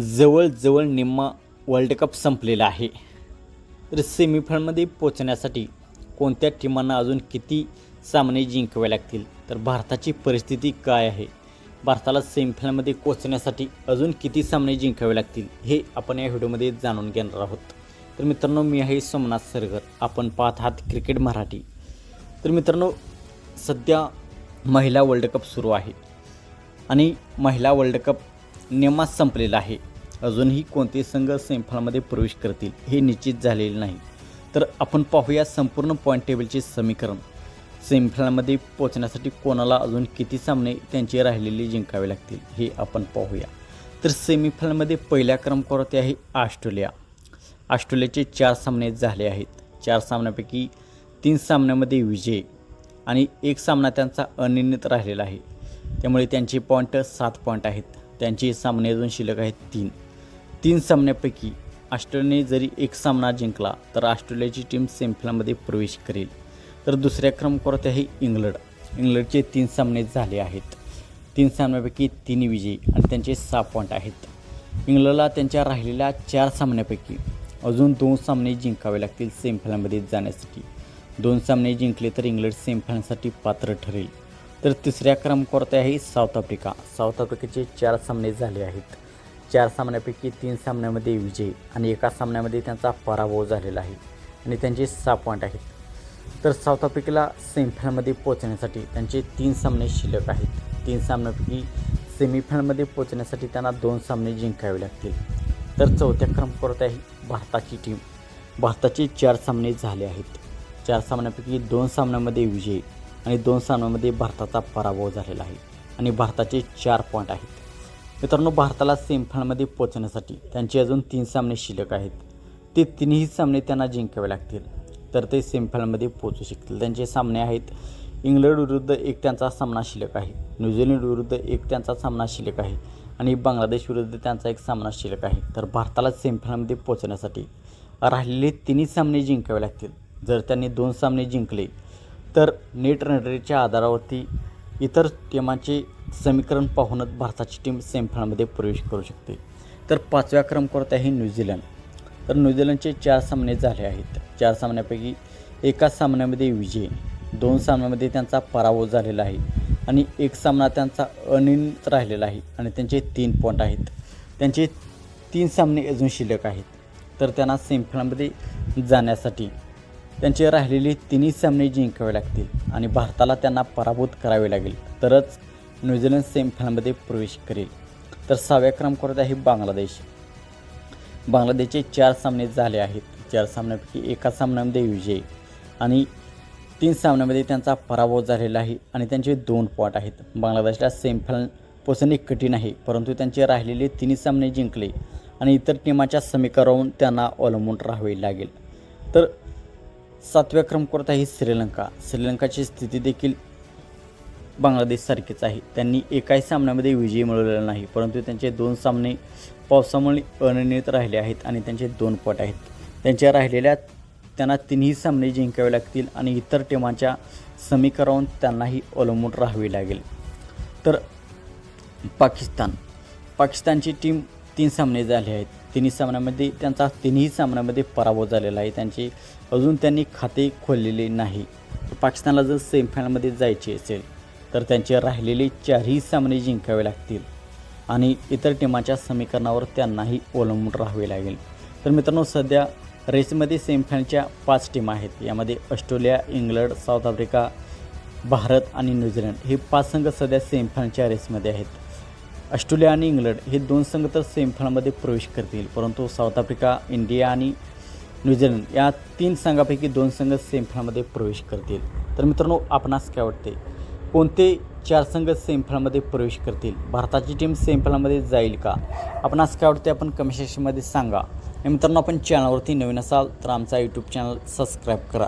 जवळजवळ निम्मा world cup संपलेला आहे. तर सेमीफायनलमध्ये पोचण्यासाठी कोणत्या टीमांना अजून किती सामने जिंकावे लागतील? तर भारताची परिस्थिती काय आहे? भारताला सेमीफायनलमध्ये पोचण्यासाठी अजून किती सामने जिंकावे लागतील? हे आपण या व्हिडिओमध्ये जाणून घेणार आहोत. तर मित्रांनो मी आहे सोमनाथ सरगर. आपण पाहत आहात क्रिकेट मराठी. तर मित्रांनो सध्या महिला वर्ल्ड कप सुरू आहे. आणि महिला वर्ल्ड कप नेमात संपलेला आहे. अजूनही कोणते संघ सेमीफायनलमध्ये प्रवेश करतील हे निश्चित झालेले नाही. तर आपण पाहूया संपूर्ण पॉईंट टेबलचे समीकरण. सेमीफायनलमध्ये पोहोचण्यासाठी कोणाला अजून किती सामने त्यांचे राहिलेले जिंकावे लागतील हे आपण पाहूया. तर सेमीफायनलमध्ये पहिल्या क्रमांकावरती आहे ऑस्ट्रेलिया. ऑस्ट्रेलियाचे चार सामने झाले आहेत. चार सामन्यापैकी तीन सामन्यामध्ये विजय आणि एक सामना त्यांचा अनिर्णित राहिलेला आहे. त्यामुळे त्यांचे पॉईंट सात पॉईंट आहेत. त्यांचे सामने अजून शिल्लक आहेत तीन. तीन सामन्यापैकी ऑस्ट्रेलियाने जरी एक सामना जिंकला तर ऑस्ट्रेलियाची टीम सेमीफायनलमध्ये प्रवेश करेल. तर दुसऱ्या क्रमांकावरती आहे इंग्लंड. इंग्लंडचे तीन सामने झाले आहेत. तीन सामन्यापैकी तीन विजयी आणि त्यांचे सहा पॉईंट आहेत. इंग्लंडला त्यांच्या राहिलेल्या चार सामन्यापैकी अजून दोन सामने जिंकावे लागतील सेमीफायनलमध्ये जाण्यासाठी. दोन सामने जिंकले तर इंग्लंड सेमीफायनलसाठी पात्र ठरेल. तर तिसऱ्या क्रमांकावरती आहे साऊथ आफ्रिका. साऊथ आफ्रिकेचे चार सामने झाले आहेत. चार सामन्यापैकी तीन सामन्यामध्ये विजय आणि एका सामन्यामध्ये त्यांचा पराभव झालेला आहे आणि त्यांचे सहा पॉईंट आहेत. तर साऊथ आफ्रिकेला सेमीफायनलमध्ये पोहोचण्यासाठी त्यांचे तीन सामने शिल्लक आहेत. तीन सामन्यापैकी सेमीफायनलमध्ये पोहोचण्यासाठी त्यांना दोन सामने जिंकावे लागतील. तर चौथ्या क्रमांकावरती आहे भारताची टीम भारताचे चार सामने झाले आहेत. चार सामन्यापैकी दोन सामन्यामध्ये विजय आणि दोन सामन्यामध्ये भारताचा पराभव झालेला आहे. आणि भारताचे चार पॉईंट आहेत. मित्रांनो भारताला सेमीफायनलमध्ये पोहोचण्यासाठी त्यांचे अजून तीन सामने शिल्लक आहेत. ते तिन्ही सामने त्यांना जिंकावे लागतील. तर ते सेमीफायनलमध्ये पोहोचू शकतील. त्यांचे सामने आहेत इंग्लंड विरुद्ध एक त्यांचा सामना शिल्लक आहे. न्यूझीलंड विरुद्ध एक त्यांचा सामना शिल्लक आहे. आणि बांगलादेश विरुद्ध त्यांचा एक सामना शिल्लक आहे. तर भारताला सेमीफायनलमध्ये पोहोचण्यासाठी राहिलेले तिन्ही सामने जिंकावे लागतील. जर त्यांनी दोन सामने जिंकले तर नेट रनरेटच्या आधारावरती इतर टीमांचे समीकरण पाहूनच भारताची टीम सेमीफायनलमध्ये प्रवेश करू शकते. तर पाचव्या क्रमांकावरती आहे न्यूझीलंड. तर न्यूझीलंडचे चार सामने झाले आहेत. चार सामन्यापैकी एका सामन्यामध्ये विजय दोन सामन्यामध्ये त्यांचा पराभव झालेला आहे आणि एक सामना त्यांचा अनिर्णित राहिलेला आहे आणि त्यांचे तीन पॉईंट आहेत. त्यांचे तीन सामने अजून शिल्लक आहेत. तर त्यांना सेमीफायनलमध्ये जाण्यासाठी त्यांचे राहिलेले तिन्ही सामने जिंकावे लागतील आणि भारताला त्यांना पराभूत करावे लागेल. तरच न्यूझीलंड सेमीफायनलमध्ये प्रवेश करेल. तर सहाव्या क्रमांकावर आहे बांगलादेश. बांगलादेशचे चार सामने झाले आहेत. चार सामन्यापैकी एका सामन्यामध्ये विजय आणि तीन सामन्यामध्ये त्यांचा पराभव झालेला आहे आणि त्यांचे दोन पॉट आहेत. बांगलादेशला सेमीफायनल पोचणे कठीण आहे परंतु त्यांचे राहिलेले तिन्ही सामने जिंकले आणि इतर टीमाच्या समीकरणावरून त्यांना अवलंबून राहावे लागेल. तर सातव्या क्रमांकावर आहे श्रीलंका. श्रीलंकाची स्थिती देखील बांगलादेशसारखीच आहे. त्यांनी एकाही सामन्यामध्ये विजय मिळवलेला नाही परंतु त्यांचे दोन सामने पावसामुळे अनिर्णित राहिले आहेत आणि त्यांचे दोन पट आहेत. त्यांच्या राहिलेल्या त्यांना तिन्ही सामने जिंकावे लागतील आणि इतर टीमांच्या समीकरण त्यांनाही अवलंबून राहावे लागेल. तर पाकिस्तान. पाकिस्तानची टीम तीन सामने झाले आहेत. तिन्ही सामन्यामध्ये त्यांचा तिन्ही सामन्यामध्ये पराभव झालेला आहे. त्यांचे अजून त्यांनी खाते खोललेले नाही. पाकिस्तानला जर सेमीफायनलमध्ये जायचे असेल तर त्यांचे राहिलेले चारही सामने जिंकावे लागतील. आणि इतर टीमाच्या समीकरणावर त्यांनाही अवलंबून राहावे लागेल. तर मित्रांनो सध्या रेसमध्ये सेमीफायनलच्या पाच टीम आहेत. यामध्ये Australia England South Africa Bharat आणि न्यूझीलंड हे पाच संघ सध्या सेमीफायनलच्या रेसमध्ये आहेत. ऑस्ट्रेलिया आणि इंग्लंड हे दोन संघ तर सेमीफायनलमध्ये प्रवेश करतील. परंतु साऊथ आफ्रिका इंडिया आणि न्यूझीलंड या तीन संघापैकी दोन संघ सेमीफायनलमध्ये प्रवेश करतील. तर मित्रांनो आपणास काय वाटते? कोणते चार संघ सेमीफायनलमध्ये प्रवेश करतील? भारताची टीम सेमीफायनलमध्ये जाईल का? आपणास काय वाटते? आपण कमेंट सेक्शनमध्ये सांगा. मित्रांनो आपण चॅनलवरती नवीन असाल तर आमचा यूट्यूब चॅनल सबस्क्राईब करा.